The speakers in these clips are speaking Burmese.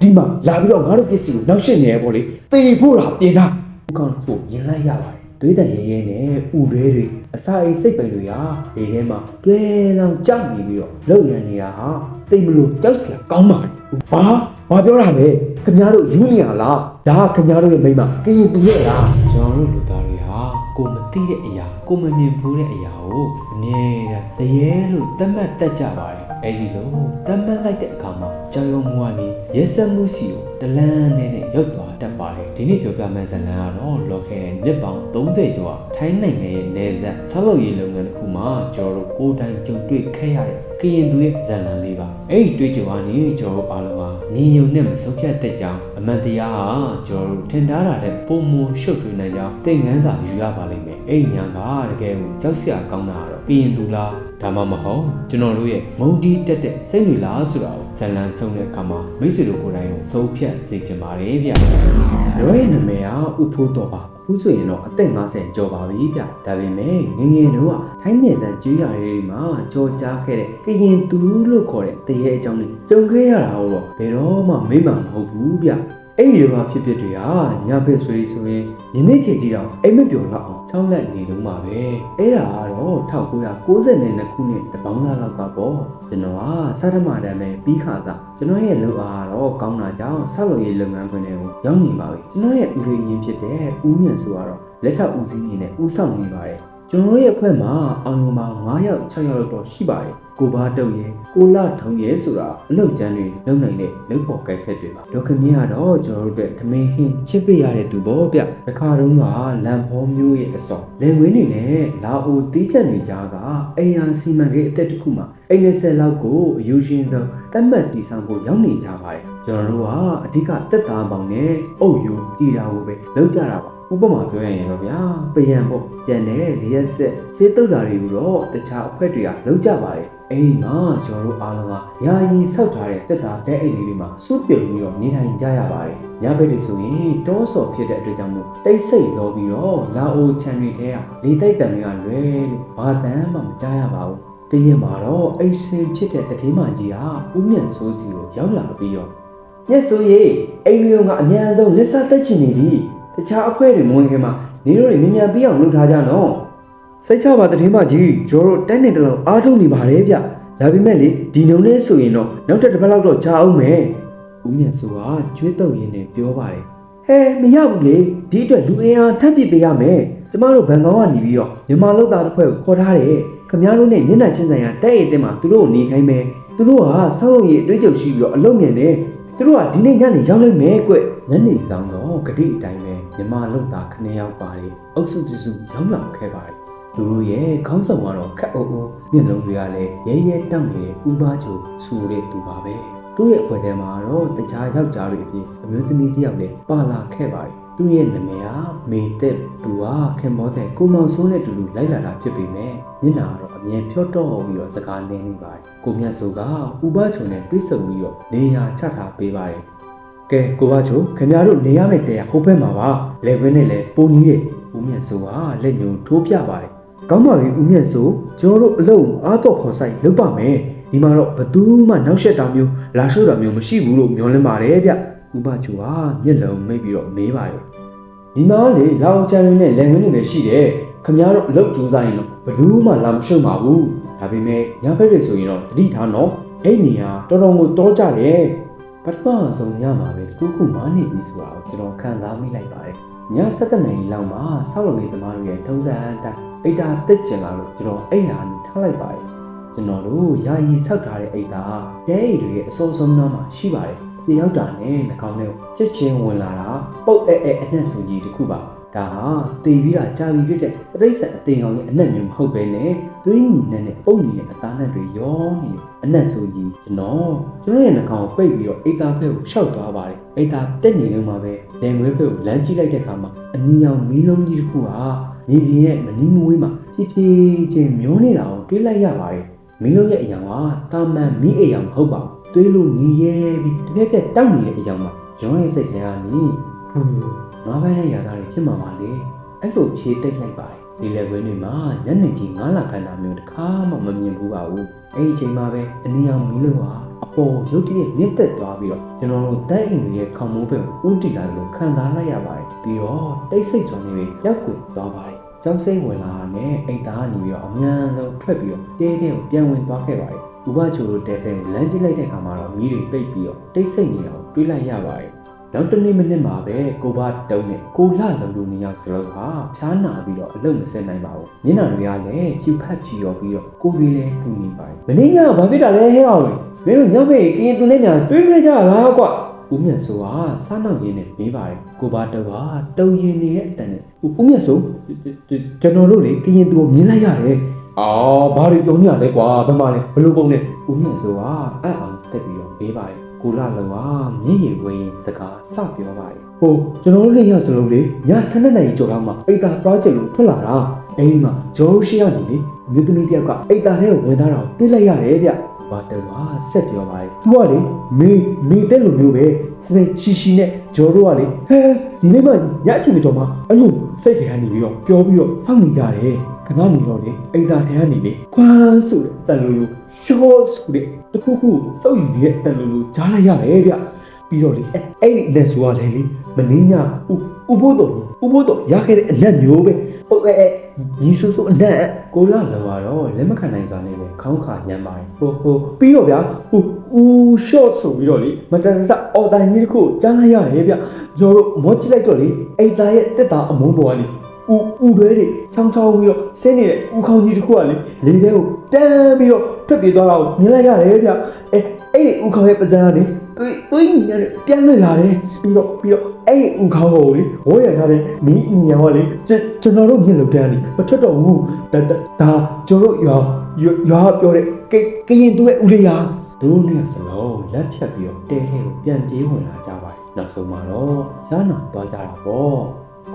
ဒီမှာလာပြီးတော့ငါတို့ပစ္စည်းကိုနောက်ရှင်းနေရပေါ့လေတေဖို့တာပြင်တာဦးကောင်တို့မြင်လိုက်ရပါတယ်သွေးတန်ရဲရဲနဲ့ဥတွေတွေအစာအိမ်စိတ်ပိုင်တွေဟာဒီထဲမှာတွဲလောင်ကြောက်နေပြီးတော့လောက်ရန်နေတာဟာတိတ်မလို့ကြောက်စရာကောင်းပါလေဘာဘာပြောတာလဲခင်ဗျားတို့ယူနေရလားဒါကခင်ဗျားတို့ရဲ့မိမကရင်သူရဲ့လားကျွန်တော်တို့လူသားတွေဟာကိုမသိတဲ့အရာကိုမမြင်ဘူးတဲ့အရာကိုအမြဲတမ်းတရေလို့သတ်မှတ်တတ်ကြပါတယ် အဲ့ဒီလိုသတ်မှတ်လိုက်တဲ့အခါမှာကြောင်ရုံမူကနေရဲစက်မှုစီကိုတလန်းနဲ့နဲ့ရောက်သွားတတ်ပါတယ်ဒီနေ့ပြောပြမယ့်ဇာတ်လမ်းကတော့လော်ခဲတဲ့နှစ်ပေါင်း30ကျော်ထိုင်းနိုင်ငံရဲ့နေဆက်ဆောက်လုပ်ရေးလုပ်ငန်းတစ်ခုမှာကျွန်တော်တို့ကိုယ်တိုင်ကြုံတွေ့ခဲ့ရတဲ့ကရင်သူရဲ့ဇာတ်လမ်းလေးပါအဲ့ဒီတွေ့ကြုံကနေကျွန်တော်တို့အားလုံးဟာမြင်ယုံနဲ့မဆုံးဖြတ်တဲ့ကြောင်းအမှန်တရားဟာကျွန်တော်တို့ထင်ထားတာတဲ့ပုံမရှုပ်ထွေးနိုင်ကြောင်းသင်ခန်းစာယူရပါလိမ့်မယ်အဲ့ဒီညာကတကယ်ကိုကြောက်စရာကောင်းတာကတော့ကရင်သူလား ဒါမှမဟုတ်ကျွန်တော်တို့ရဲ့မုံတီးတက်တဲ့စိတ်တွေလားဆိုတာကိုဇာတ်လမ်းဆုံးတဲ့အခါမှာမိတ်ဆွေတို့ကိုယ်တိုင်ကိုဆုံးဖြတ်စေချင်ပါတယ်ဗျကျွန်တော်ရဲ့နာမည်ကဥဖိုးတော်ပါအခုဆိုရင်တော့အသက်50ကျော်ပါပြီဗျဒါပေမဲ့ငယ်ငယ်တုန်းကထိုင်းနယ်စပ်ကျွေးရတွေမှာကြော်ကြားခဲ့တဲ့ကရင်သူလို့ခေါ်တဲ့တရေအကြောင်းလေးကြုံခဲ့ရတာတော့ဘယ်တော့မှမိမ့်မှာမဟုတ်ဘူးဗျ အဲ့ဒီတော့ဖြစ်ဖြစ်တွေဟာညဖက်ဆွေးဆိုရင်ယနေ့ချိန်ကြီးတော့အိမ်မပြောလောက်အောင်ချောင်းလက်နေတော့မှာပဲအဲ့ဒါကတော့1992ခုနှစ်တပေါင်းလာလောက်ကပေါ့ကျွန်တော်ကစားဓမ္မတမ်းပဲပြီးခါစားကျွန်တော်ရဲ့လုပ်အားကတော့ကောင်းတာကြောင့်ဆောက်လုပ်ရေးလုပ်ငန်းခွင်တွေကိုရောက်နေပါပြီကျွန်တော်ရဲ့ဦးလေးရင်းဖြစ်တဲ့ဦးမြင့်ဆိုကတော့လက်ထပ်ဦးစီးနေနဲ့ဦးဆောင်နေပါတယ် ကျွန်တော်တို့ရဲ့အဖွဲ့မှာအောင်လုံးပေါင်း9ယောက်6ယောက်လောက်တော့ရှိပါတယ်ကိုဘာတုတ်ရဲ့ကိုလာထုံရဲ့ဆိုတာအလုပ်ကျန်းတွေလုံနိုင်တဲ့လုပ်ဖို့ကြိုက်ဖက်တွေပါဒေါက်ခင်မြကတော့ကျွန်တော်တို့အတွက်သမင်းဟင်းချစ်ပေးရတဲ့သူပေါ့ဗျတခါတုန်းကလန်ဖောမျိုးရဲ့အစောလင်ဝင်းနေနဲ့လာအိုတီးချက်နေကြကအိမ်ယာစီမံကိန်းအသက်တစ်ခုမှာအိမ်20လောက်ကိုအယူရှင်ဆုံးတတ်မှတ်တီဆောင်ဖို့ရောက်နေကြပါတယ်ကျွန်တော်တို့ကအဓိကတက်တာပေါင်းနဲ့အုပ်ယူတီတာကိုပဲလုပ်ကြတာပါ ဥပမာပြောရရင်တော့ဗျာပယံပေါ့ကျန်တဲ့လျက်ဆက်စေးတုတ်တာတွေကိုတော့တခြားအဖွဲ့တွေကလုပ်ကြပါတယ်အဲ့ဒီမှာကျွန်တော်တို့အားလုံးကယာယီဆောက်ထားတဲ့တက်တာလက်အိတ်လေးတွေမှာစုပြုံပြီးတော့နေထိုင်ကြရပါတယ်ညဘက်တွေဆိုရင်တောဆော်ဖြစ်တဲ့အတွက်ကြောင့်မို့တိတ်ဆိတ်လောပြီးတော့လာအိုချန်တွေထဲကလေတိုက်တန်တွေကလွဲလို့ဘာတမ်းမှမကြားရပါဘူးတရက်မှာတော့အိတ်ဆင်ဖြစ်တဲ့တတိမကြီးဟာဥမြတ်ဆိုးစီကိုရောက်လာပြီးတော့မြတ်ဆိုးရေအိမ်မျိုးကအများဆုံးလက်စားတက်ချင်နေပြီ တခြားအဖွဲ့တွေမဝင်ခင်မှာနေတို့တွေမြန်မြန်ပြီးအောင်လုပ်ထားကြနော်စိတ်ချပါတတိမကြီးကျွန်တော်တို့တိုက်နေတယ်လို့အားထုတ်နေပါတယ်ဗျဒါပေမဲ့လေဒီနှုံလေးဆိုရင်တော့နောက်တစ်တစ်ပတ်လောက်တော့ကြာအောင်မယ်ဦးမြတ်ဆိုးကကျွေးတော့ရင်းနဲ့ပြောပါတယ်ဟဲမရဘူးလေဒီအတွက်လူအင်အားထပ်ပြစ်ပေးရမယ်ကျမတို့ဘန်ကောက်ကနေပြီးတော့မြန်မာလူသားတစ်ဖွဲ့ကိုခေါ်ထားတယ်ခမ ्या တို့နဲ့မျက်နှာချင်းဆိုင်ရာတဲ့ရည်တဲ့မှာသူတို့ကိုနေခိုင်းမယ်သူတို့ကဆောက်လုပ်ရေးအတွေ့အကြုံရှိပြီးတော့အလုပ်မြန်တယ်သူတို့ကဒီနေ့ညနေရောက်လိမ့်မယ်ကွညနေဆောင်တော့ဂတိအတိုင်းပဲ မြန်မာလူသားခဏရောက်ပါတယ်အုပ်စုစုစုရောက်လာခဲ့ပါတယ်သူတို့ရဲ့ခေါင်းဆောင်ကတော့ခက်အုပ်အုပ်မျက်လုံးတွေကလည်းရဲရဲတောက်နေတဲ့ဥပါချိုဆူတဲ့သူပါပဲသူ့ရဲ့အဖွဲ့ထဲမှာတော့တခြားယောက်ျားတွေအပြင်အမျိုးသမီးတစ်ယောက်လည်းပါလာခဲ့ပါတယ်သူ့ရဲ့နာမည်ဟာမေသက်သူကခင်မောတဲ့ကိုမောင်စိုးနဲ့တူတူလိုက်လာတာဖြစ်ပေမဲ့မျက်နှာကတော့အမြင်ဖြော့တော့ပြီးတော့စကားနင်းနေပါတယ်ကိုမြတ်စိုးကဥပချုံနဲ့တွေ့ဆုံပြီးတော့နေရာချထားပေးပါတယ် ကဲကိုဘချိုခင်ဗျားတို့နေရမယ့်တဲကဟိုဘက်မှာပါလေခွင်းနဲ့လည်းပုံနီးတယ်ဦးမြတ်စိုးကလက်ညှိုးထိုးပြပါတယ်ကောင်းပါပြီဦးမြတ်စိုးကျွန်တော်တို့အလုံးအားတော့ခေါ်ဆိုင်လုပ်ပါမယ်ဒီမှာတော့ဘသူမှနောက်ဆက်တာမျိုးလာရှို့တာမျိုးမရှိဘူးလို့မျှော်လင့်ပါတယ်ဗျဥပချိုကမျက်လုံးမိတ်ပြီးတော့မေးပါတယ်ဒီမှာလေလာအောင်ချန်တွေနဲ့လန်ငွေတွေပဲရှိတယ်ခမများတော့အလုပ်ကြိုးစားရင်တော့ဘယ်သူမှလာမရှုံပါဘူးဒါပေမဲ့ညဘက်တွေဆိုရင်တော့တတိထားနော်အဲ့နေရာတော်တော်ကိုတောကြတယ် ပထမဆုံးညမှာပဲတခုခုမားနေပြီဆိုတာကိုကျွန်တော်ခံစားမိလိုက်ပါတယ်ည7နာရီလောက်မှာဆောက်လုပ်ရေးသမားတို့ရဲ့ထုံးစံအတိုင်းအိတ်တာတက်ချင်လာလို့ကျွန်တော်အိတ်ဟာနေထားလိုက်ပါတယ်ကျွန်တော်တို့ယာယီဆောက်ထားတဲ့အိတ်တာတဲအိတ်တွေရဲ့အစိုးဆုံးနားမှာရှိပါတယ်တယောက်တာနဲ့နှာခေါင်းထဲကိုချက်ချင်းဝင်လာတာပုတ်အဲအဲအနက်ဆိုကြီးတစ်ခုပါ ဒါဟာတေပြီးတာကြာပြီဖြစ်တဲ့တရိတ်ဆန်အသေးကောင်ရဲ့အနက်မျိုးမဟုတ်ပဲနဲ့သွေးညီနဲ့နဲ့ပုတ်နေတဲ့အသားနဲ့တွေရောနေတယ်အနက်ဆိုကြီးကျွန်တော်ကျွန်တော်ရဲ့နှာခေါင်းကိုပိတ်ပြီးတော့အိတ်သားဖက်ကိုရှောက်သွားပါတယ်အိတ်သားတက်နေလုံးမှာပဲလင်ငွေဖက်ကိုလမ်းကြည့်လိုက်တဲ့အခါမှာအနီရောင်မီးလုံးကြီးတစ်ခုဟာမြေပြင်ရဲ့မနီးမဝေးမှာဖြည်းဖြည်းချင်းမျောနေတာကိုတွေးလိုက်ရပါတယ်မင်းတို့ရဲ့အယောင်ကတာမန်မီးအယောင်မဟုတ်ပါဘူးတွေးလို့ညီရဲပြီးတစ်ဖက်ဖက်တောက်နေတဲ့အယောင်ပါရောင်းရဲ့စိတ်ထဲကနေဟူ ငါးပိုင်းနဲ့ရာသားတွေဖြစ်မှာပါလေအဲ့လိုဖြေသိမ့်လိုက်ပါတယ်ဒီလက်ခွင်းတွေမှာညနေကြီးငါးလာခန္ဓာမျိုးတစ်ခါမှမမြင်ဘူးပါဘူးအဲ့ဒီအချိန်မှာပဲအနီရောင်မီးလို့ဟာအပေါ်ရုတ်တရက်မြင့်တက်သွားပြီးတော့ကျွန်တော်တို့တိုက်အိမ်တွေရဲ့ခေါင်းမိုးဘက်ကိုဦးတည်လာလို့ခံစားလိုက်ရပါတယ်ပြီးတော့တိတ်ဆိတ်စွာနေပြီးရောက်ကွယ်သွားပါတယ်ကျောင်းစိတ်ဝင်လာတဲ့အိမ်သားကနေပြီးတော့အမြန်ဆုံးထွက်ပြီးတော့တဲတဲကိုပြန်ဝင်သွားခဲ့ပါတယ်ဥပချိုတို့တဲဖဲကိုလမ်းကြည့်လိုက်တဲ့အခါမှာတော့မီးတွေပိတ်ပြီးတော့တိတ်ဆိတ်နေတာကိုတွေးလိုက်ရပါတယ် နောက်တစ်နေ့မိနစ်မှာပဲကိုဘတုံးနဲ့ကိုလှလုံလူနှစ်ယောက်စလုံးဟာဖျားနာပြီးတော့အလုပ်မဆက်နိုင်ပါဘူး။မျက်နှာတွေကလည်းဖြူဖက်ဖြူရောပြီးတော့ကိုယ်တွေလည်းပူနေပါတယ်။မင်းညကဘာဖြစ်တာလဲဟဲ့အောင်။မင်းတို့ညမေကရင်သူနဲ့များတွေးခဲ့ကြလားကွ။ဦးမြတ်စိုးကစားနောက်ရင်းနဲ့မေးပါတယ်။ကိုဘတုံးကတုံရင်နေတဲ့အတန်နဲ့ဦးမြတ်စိုးကျွန်တော်တို့လေကရင်သူကိုမြင်လိုက်ရတယ်။အော်ဘာတွေပြောညလဲကွာဘယ်မှာလဲဘလို့ပုံလဲဦးမြတ်စိုးကအံ့အားတက်ပြီးတော့မေးပါတယ်။ ကိုလာလောကမျက်ရည်ဝင်းစကားစပြောပါတယ်ဟိုကျွန်တော်တို့လေးယောက်စလုံးလေည7နာရီကျော်လောက်မှအိတ်တာသွားချင်လို့ထွက်လာတာအဲဒီမှာဂျော်ရှိကနေလေအမျိုးသမီးတစ်ယောက်ကအိတ်တာထဲကိုဝင်သားတာကိုတွေ့လိုက်ရတယ်ဗျဘာတယ်ကဆက်ပြောပါတယ်သူကလေမေမေတဲ့လိုမျိုးပဲစပယ်ရှီရှီနဲ့ဂျော်တို့ကလေဟဲဒီနေ့မှညအချိန်တော်မှအဲ့လိုစိတ်ထဲကနေပြီးတော့ပြောပြီးတော့စောင့်နေကြတယ် ခဏနေတော့လေအိတ်တာထဲကနေလေခွန်းဆိုတဲ့တန်လိုလို short ဆိုတဲ့တခုခုစောက်ယူနေတဲ့တန်လိုလိုကြားလိုက်ရတယ်ဗျပြီးတော့လေအဲ့အဲ့ဒီလက်ဆိုကလည်းလေမင်းညဥဥဖို့တော့ဥဖို့တော့ရခဲ့တဲ့အနက်မျိုးပဲဟုတ်ကဲ့ညီဆူဆူအနက်ကိုလာလောကတော့လက်မခံနိုင်စွာနဲ့ပဲခေါင်းခါညမ်းပါတယ်ဟိုဟိုပြီးတော့ဗျာဟိုဥ short ဆိုပြီးတော့လေမတန်ဆအော်တိုင်ကြီးတစ်ခုကြားလိုက်ရတယ်ဗျကျွန်တော်တို့မောကြည့်လိုက်တော့လေအိတ်သားရဲ့တက်တာအမုန်းပေါ်ကနေ ဥဥတွဲတွေချောင်းချောင်းပြီးတော့ဆင်းနေတဲ့ဥခေါင်းကြီးတစ်ခုကလေလေထဲကိုတန်းပြီးတော့ထွက်ပြေးသွားတာကိုမြင်လိုက်ရတယ်ဗျအဲအဲ့ဒီဥခေါင်းရဲ့ပါးစပ်ကနေတွေးတွေးညီနဲ့ပြန်လှည့်လာတယ်ပြီးတော့ပြီးတော့အဲ့ဒီဥခေါင်းကိုလေဝေါ်ရထားတဲ့မီးအနီရောလေကျွန်တော်တို့မျက်လုံးတန်းနေမထွက်တော့ဘူးဒါဒါကျွန်တော်တို့ရွာရွာပြောတဲ့ကရင်သူရဲ့ဦးလေးရာသူတို့နဲ့စလုံးလက်ဖြတ်ပြီးတော့တဲထဲကိုပြန်ပြေးဝင်လာကြပါတယ်နောက်ဆုံးမှာတော့ရနာသွားကြတာပေါ့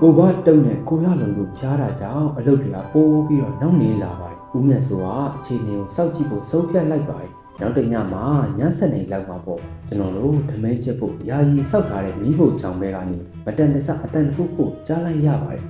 ကိုဘတုံနဲ့ကိုရလုံတို့ဖြားတာကြောင့်အလုပ်တွေကပိုးပြီးတော့နောက်နေလာပါတယ်ဦးမြတ်ဆိုကအခြေအနေကိုစောင့်ကြည့်ဖို့ဆုံးဖြတ်လိုက်ပါတယ်နောက်တစ်ညမှာည7နေလောက်မှာပေါ့ကျွန်တော်တို့ဓမဲချက်ဖို့ယာယီဆောက်ထားတဲ့မိဖို့ချောင်ဘဲကနေမတန်တဆအတန်တစ်ခုခုကြားလိုက်ရပါတယ်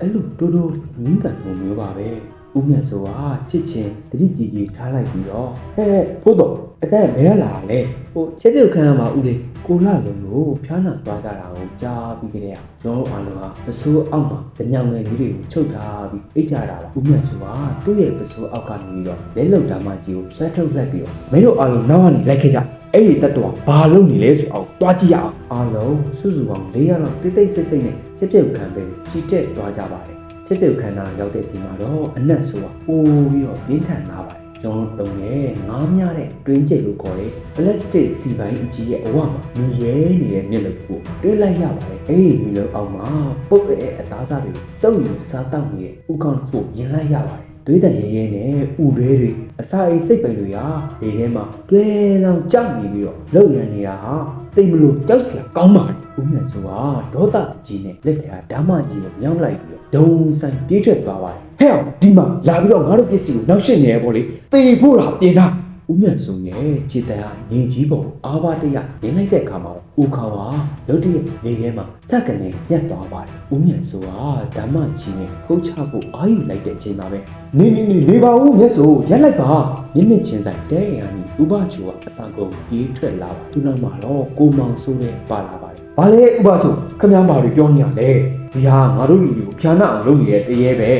အဲ့လိုတိုးတိုးငင်းကန်လိုမျိုးပါပဲ ဦးမြတ်ဆိုကချစ်ချင်းတတိကြီးကြီးထားလိုက်ပြီးတော့ဟဲ့ဖို့တော့အသက်ဘဲလာလဲဟိုချက်ပြုတ်ခံရမှာဦးလေးကိုလာလုံးလို့ဖျားနာသွားကြတာကိုကြားပြီးကြတဲ့ကျွန်တော်အားလုံးကပစိုးအောက်မှာတညောင်ငယ်လေးတွေကိုချုပ်ထားပြီးအိတ်ကြတာပါဦးမြတ်ဆိုကသူ့ရဲ့ပစိုးအောက်ကနေပြီးတော့လက်လုံဓမ္မကြီးကိုဆွဲထုတ်လိုက်ပြီးတော့မင်းတို့အားလုံးနောက်ကနေလိုက်ခဲ့ကြအဲ့ဒီတတ်တော်ဘာလုပ်နေလဲဆိုအောင်တွားကြည့်ရအောင်အားလုံးစုစုပေါင်း၄ရက်လောက်တိတ်တိတ်ဆိတ်ဆိတ်နဲ့ချက်ပြုတ်ခံပဲချီတက်သွားကြပါတယ် ချက်ပြုတ်ခန္ဓာရောက်တဲ့အချိန်မှာတော့အနက်ဆိုတာပိုးပြီးတော့ပြင်းထန်လာပါတယ်ကျွန်တော်တုံးနဲ့ငားများတဲ့တွင်းကျိတ်လို့ခေါ်တဲ့ plastic စီပိုင်းအကြီးရဲ့အဝမှာမြည်ရဲနေတဲ့မျက်လုံးကိုတွေးလိုက်ရပါတယ်အဲ့ဒီမျက်လုံးအောက်မှာပုတ်ရဲ့အသားစားတွေစုပ်ယူစားတောက်နေတဲ့ဥကောင်းတစ်ခုမြင်လိုက်ရပါတယ်သွေးတန်ရဲရဲနဲ့ဥတွေတွေအစာအိတ်စိတ်ပိုင်တွေဟာလေထဲမှာတွဲလောင်ကြောက်နေပြီးတော့လောက်ရန်နေတာဟာ တိတ်မလို့ကြောက်စရာကောင်းပါတယ်ဦးမြတ်စွာဒေါသအကြီးနဲ့လက်ထဲကဓမ္မကြီးကိုမြောင်းလိုက်ပြီးတော့ဒုံဆိုင်ပြေးထွက်သွားပါတယ်ဟဲ့အောင်ဒီမှာလာပြီးတော့ငါတို့ပစ္စည်းကိုနောက်ရှင်းနေရပေါ့လေတေဖို့တာပြင်တာဦးမြတ်စုံရဲ့ခြေတံဟာငင်ကြီးပုံအားပါတရနင်းလိုက်တဲ့အခါမှာ ဦးခေါင်ဟာရုတ်တရက်လေထဲမှာစက်ကနေပြတ်သွားပါတယ်ဦးမြတ်စုံဟာဓမ္မကြီးနဲ့ခုတ်ချဖို့အာယူလိုက်တဲ့အချိန်မှာပဲနေနေနေလေပါဦးမြတ်စုံရက်လိုက်ပါနင်းနေချင်းဆိုင်တဲရန်နီဥပချိုကအတန်ကုန်ပြေးထွက်လာပါသူနောက်မှာတော့ကိုမောင်ဆိုးတဲ့ပါလာပါတယ်ဘာလဲဥပချိုခမည်းဘာတွေပြောနေရလဲဒီဟာငါတို့လူတွေကိုဖြာနာအောင်လုပ်နေတဲ့တရေပဲ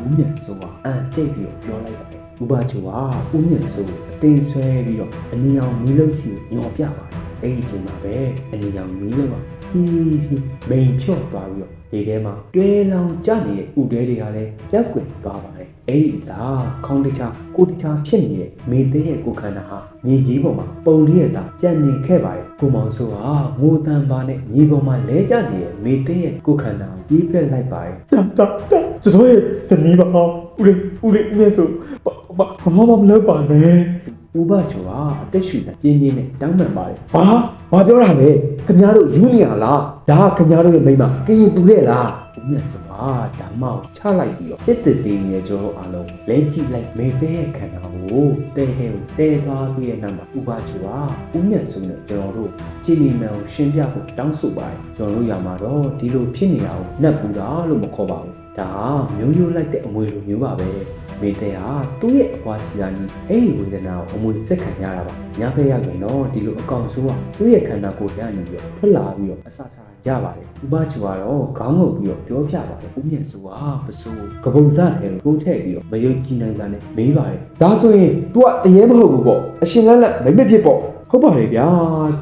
ဦးမြတ်စုံကအန်ကျိတ်ပြီးတော့ပြောလိုက်ပါ တယ်ဥပချိုကဦးမြတ်စုံအတင်းဆွဲပြီးတော့အနီအောင်မီးလုံးစီကိုညော်ပြပါတယ်အဲ့ဒီအချိန်မှာပဲအနီအောင်မီးလုံးကဟီးဟီးမိန်ဖြော့သွားပြီးတော့ ဒီထဲမှာတွဲလောင်ကျနေတဲ့ဥတဲတွေကလည်းပြက်ကွယ်သွားပါတယ်အဲ့ဒီအစားခေါင်းတခြားကိုယ်တခြားဖြစ်နေတဲ့မေသေးရဲ့ကိုယ်ခန္ဓာဟာမြေကြီးပေါ်မှာပုံလေးရတာကြံ့နေခဲ့ပါတယ်ကိုမောင်ဆိုဟာငိုတန်ပါနဲ့မြေပေါ်မှာလဲကျနေတဲ့မေသေးရဲ့ကိုယ်ခန္ဓာကိုပြေးဖက်လိုက်ပါတယ်တာတာတာကျွန်တော်ရဲ့ဇနီးပါဦးလေးဦးလေးမျက်စုဘာဘာဘာမှမလုပ်ပါနဲ့ ဥပချိုဟာအသက်ရှူတာပြင်းပြင်းနဲ့တောင်းပန်ပါတယ်ဘာဘာပြောတာလဲခင်ဗျားတို့ယူနေရလားဒါကခင်ဗျားတို့ရဲ့မိန်းမကရင်တူတဲ့လားဦးမြတ်စွာဓမ္မကိုချလိုက်ပြီးတော့စစ်တစ်သေးနေတဲ့ကျွန်တော်အားလုံးလဲကြည့်လိုက်မေသေးရဲ့ခန္ဓာကိုတဲထဲကိုတဲသွားပြီးတဲ့နောက်မှာဥပချိုဟာဦးမြတ်စွာနဲ့ကျွန်တော်တို့ခြေလီမန်ကိုရှင်းပြဖို့တောင်းဆိုပါတယ်ကျွန်တော်တို့ရမှာတော့ဒီလိုဖြစ်နေတာကိုနှက်ပူတာလို့မခေါ်ပါဘူးဒါမျိုးရိုးလိုက်တဲ့အမွေလိုမျိုးပါပဲ မ မေတဲ့ဟာသူ့ရဲ့အဖွားစီကနေအဲ့ဒီဝေဒနာကိုအမွေစက်ခံရတာပါညာဖက်ရောက်ရင်တော့ဒီလိုအကောင်ဆိုးကသူ့ရဲ့ခန္ဓာကိုယ်ထဲကနေပြီးတော့ထွက်လာပြီးတော့အဆဆရပါတယ်ဥပချူကတော့ခေါင်းငုံပြီးတော့ပြောပြပါတယ်ဦးမြတ်ဆိုးဟာပစိုးကပုံစထဲကိုထိုးထည့်ပြီးတော့မယုံကြည်နိုင်တာနဲ့မေးပါတယ်ဒါဆိုရင် तू ကတရေမဟုတ်ဘူးပေါ့အရှင်လတ်လတ်မိမဖြစ်ပေါ့ဟုတ်ပါတယ်ဗျာ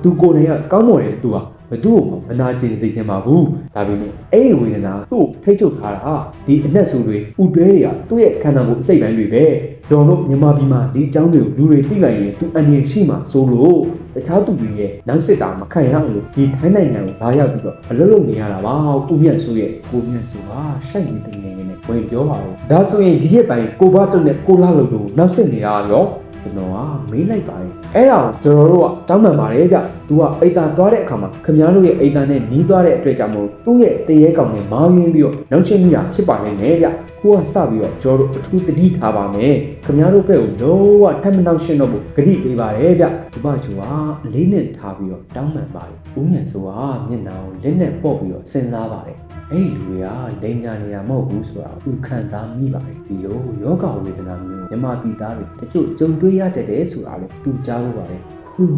तू ကိုယ်နဲ့ကကောင်းမော်တယ် तू ဟာ ဘသူ့ကိုမနာကျင်စိတ်ထဲမှာဘူးဒါပေမဲ့အဲ့ဒီဝေဒနာသူ့ကိုထိတ်ချုပ်ထားတာဒီအနက်ဆူတွေဥတွဲတွေကသူ့ရဲ့ခန္ဓာကိုယ်အစိတ်ပိုင်းတွေပဲကျွန်တော်တို့မြန်မာပြည်မှာဒီအကြောင်းတွေကိုလူတွေသိလိုက်ရင်သူအန်ရရှိမှာစိုးလို့တခြားသူတွေရဲ့နောက်စစ်တာမခံရလို့ဒီထိုင်းနိုင်ငံကိုလာရောက်ပြီးတော့အလုပ်လုပ်နေရတာပါဦးမြတ်ဆိုးရဲ့ကိုမြတ်ဆိုးဟာရှိုက်ကြီးတင်နေနေဝင်ပြောပါတော့ဒါဆိုရင်ဒီရက်ပိုင်းကိုဘတ်တုတ်နဲ့ကိုလာလို့တို့နောက်စစ်နေရရောကျွန်တော်ကမေးလိုက်ပါတယ် အဲ့ဒါကိုကျွန်တော်တို့ကတောင်းပန်ပါတယ်ဗျ။ तू ကအိတ်တန်သွားတဲ့အခါမှာခင်ဗျားတို့ရဲ့အိတ်တန်နဲ့နီးသွားတဲ့အတွက်ကြောင့်မို့သူ့ရဲ့တရေကောင်နဲ့မောင်းရင်းပြီးတော့နောက်ချင်းမိတာဖြစ်ပါလိမ့်မယ်ဗျ။ကိုကစပြီးတော့ကျွန်တော်တို့အထူးတတိထားပါမယ်။ခင်ဗျားတို့ဘက်ကိုလုံးဝထပ်မနှောက်ရှင်းတော့ဘူးဂတိပေးပါတယ်ဗျ။ဒီဘချူကအလေးနဲ့ထားပြီးတော့တောင်းပန်ပါတယ်။ဦးမြတ်ဆိုကမျက်နှာကိုလက်နဲ့ပေါ့ပြီးတော့စဉ်းစားပါတယ်။ အဲ့ဒီလူတွေကလိန်ညာနေတာမဟုတ်ဘူးဆိုတာသူခံစားမိပါတယ်ဒီလိုယောဂဝေဒနာမျိုးမြမပြည်သားတွေတချို့ကြုံတွေ့ရတတ်တယ်ဆိုတာလေသူကြားလို့ပါတယ်ဟူး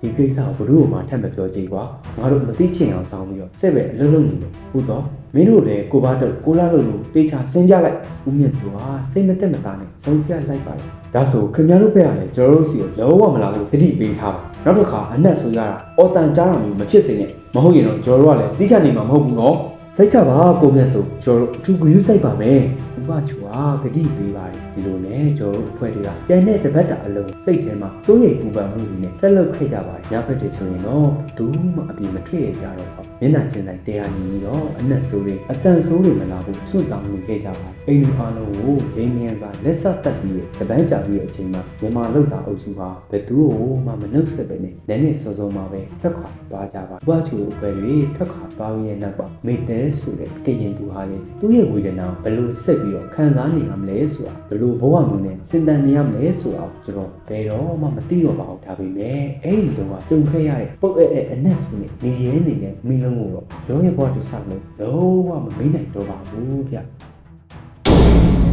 ဒီကိစ္စကိုဘလို့မှထပ်မပြောကြည့်ကွာငါတို့မသိချင်အောင်ဆောင်းပြီးတော့ဆက်ပဲအလုံးလုံးနေတယ်ဟုတ်တော့မင်းတို့လည်းကိုဘာတော့ကိုလာလို့လို့တေချာစဉ်းကြလိုက်ဦးမြင့်စွာစိတ်မသက်မသားနဲ့ဆုံးဖြတ်လိုက်ပါတယ်ဒါဆိုခင်ဗျားတို့ဘက်ကလည်းကျွန်တော်တို့စီကိုလုံးဝမလာဘူးတတိပေးထားပါနောက်တစ်ခါအနက်ဆိုရတာအော်တန်ကြားတာမျိုးမဖြစ်စေနဲ့မဟုတ်ရင်တော့ကျွန်တော်တို့ကလည်းတိကျနေမှာမဟုတ်ဘူးနော် စိတ်ချပါကိုမြတ်ဆိုကျွန်တော်တို့အထူးဂရုစိုက်ပါမယ်ဥပချူဟာဂတိပေးပါတယ် ဒီလိုနဲ့ကျွန်တော်တို့အဖွဲ့တွေကကျန်တဲ့တပတ်တာအလုံးစိတ်ထဲမှာစိုးရိမ်ပူပန်မှုတွေနဲ့ဆက်လုပ်ခဲ့ကြပါတယ်ညဘက်တွေဆိုရင်တော့ဘူးမှအပြင်မထွက်ရကြတော့ဘူးမျက်နှာချင်းတိုင်းတရားနေပြီးတော့အနက်ဆိုးတွေအတန်ဆိုးတွေမလာဘူးစွန့်တောင်းနေခဲ့ကြပါတယ်အိမ်ဒီအားလုံးကိုလင်းမြန်စွာလက်ဆက်တက်ပြီးတပန်းကြပြီးတဲ့အချိန်မှာမြန်မာလောက်တာအုပ်စုဟာဘယ်သူ့ကိုမှမနှုတ်ဆက်ပဲနဲ့လက်နဲ့စောစောမှာပဲထွက်ခွာသွားကြပါဥပချူအဖွဲ့တွေထွက်ခွာသွားပြီးရဲ့နောက်ပါမိတဲဆိုတဲ့ကရင်သူဟာလေသူ့ရဲ့ဝေဒနာကိုဘယ်လိုဆက်ပြီးတော့ခံစားနေရမလဲဆိုတာဘယ်လိုဘဝမျိုးနဲ့စဉ်းတန်နေရမလဲဆိုတာကိုကျွန်တော်ဘယ်တော့မှမသိတော့ပါဘူးဒါပေမဲ့အဲ့ဒီတော့ကကြုံခဲ့ရတဲ့ပုတ်အဲအဲအနက်ဆိုနဲ့နေရဲနေတဲ့မိလုံးကိုတော့ရောရဲ့ဘောတစ်ဆောက်လို့လုံးဝမမေ့နိုင်တော့ပါဘူးဗျ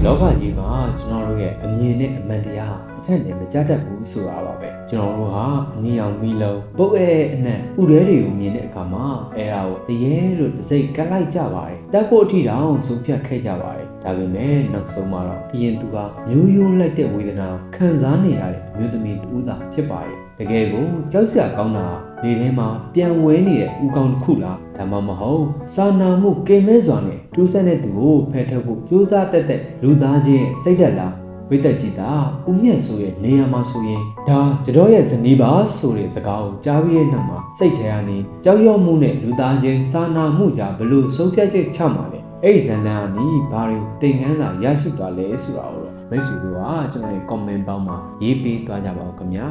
လောကကြီးမှာကျွန်တော်တို့ရဲ့အမြင်နဲ့အမှန်တရားတစ်ထက်နဲ့မကြတတ်ဘူးဆိုတာပါပဲကျွန်တော်တို့ဟာအနည်းအောင်မီလုံးပုတ်အဲအနက်ဥရဲတွေကိုမြင်တဲ့အခါမှာအဲဒါကိုတရေလို့တစ်စိတ်ကတ်လိုက်ကြပါတယ်တက်ဖို့အထိတောင်ဆုံးဖြတ်ခဲ့ကြပါတယ် ဒါပေမဲ့နောက်ဆုံးမှာတော့ကရင်သူကမျိုးရိုးလိုက်တဲ့ဝေဒနာကိုခံစားနေရတဲ့အမျိုးသမီးတူသာဖြစ်ပါတယ်တကယ်ကိုကြောက်စရာကောင်းတာလေထဲမှာပြန်ဝဲနေတဲ့ဥကောင်တစ်ခုလားဒါမှမဟုတ်စာနာမှုကင်မဲစွာနဲ့တူးဆက်တဲ့သူကိုဖယ်ထုတ်ဖို့ကြိုးစားတတ်တဲ့လူသားချင်းစိတ်သက်လားဝိတက်ကြည်တာဦးမြတ်ဆိုရဲ့နေရာမှာဆိုရင်ဒါကျတော့ရဲ့ဇနီးပါဆိုတဲ့စကားကိုကြားပြီးတဲ့နောက်မှာစိတ်ထဲကနေကြောက်ရွံ့မှုနဲ့လူသားချင်းစာနာမှုကြားဘလို့ဆုံးဖြတ်ချက်ချမှာလဲ အဲ့ဒီဇလန်ကနီးဘာတွေတိမ်ငန်းစာရရှိသွားလဲဆိုတာကိုတော့မိတ်ဆွေတို့ကကျွန်တော်ရဲ့ comment ပေါင်းမှာရေးပေးသွားကြပါဦးခင်ဗျာ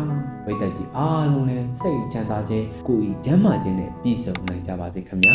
ဝိတက်ကြည်အားလုံးလည်းစိတ်ချမ်းသာခြင်းကိုယ်ဤကျန်းမာခြင်းနဲ့ပြည့်စုံနိုင်ကြပါစေခင်ဗျာ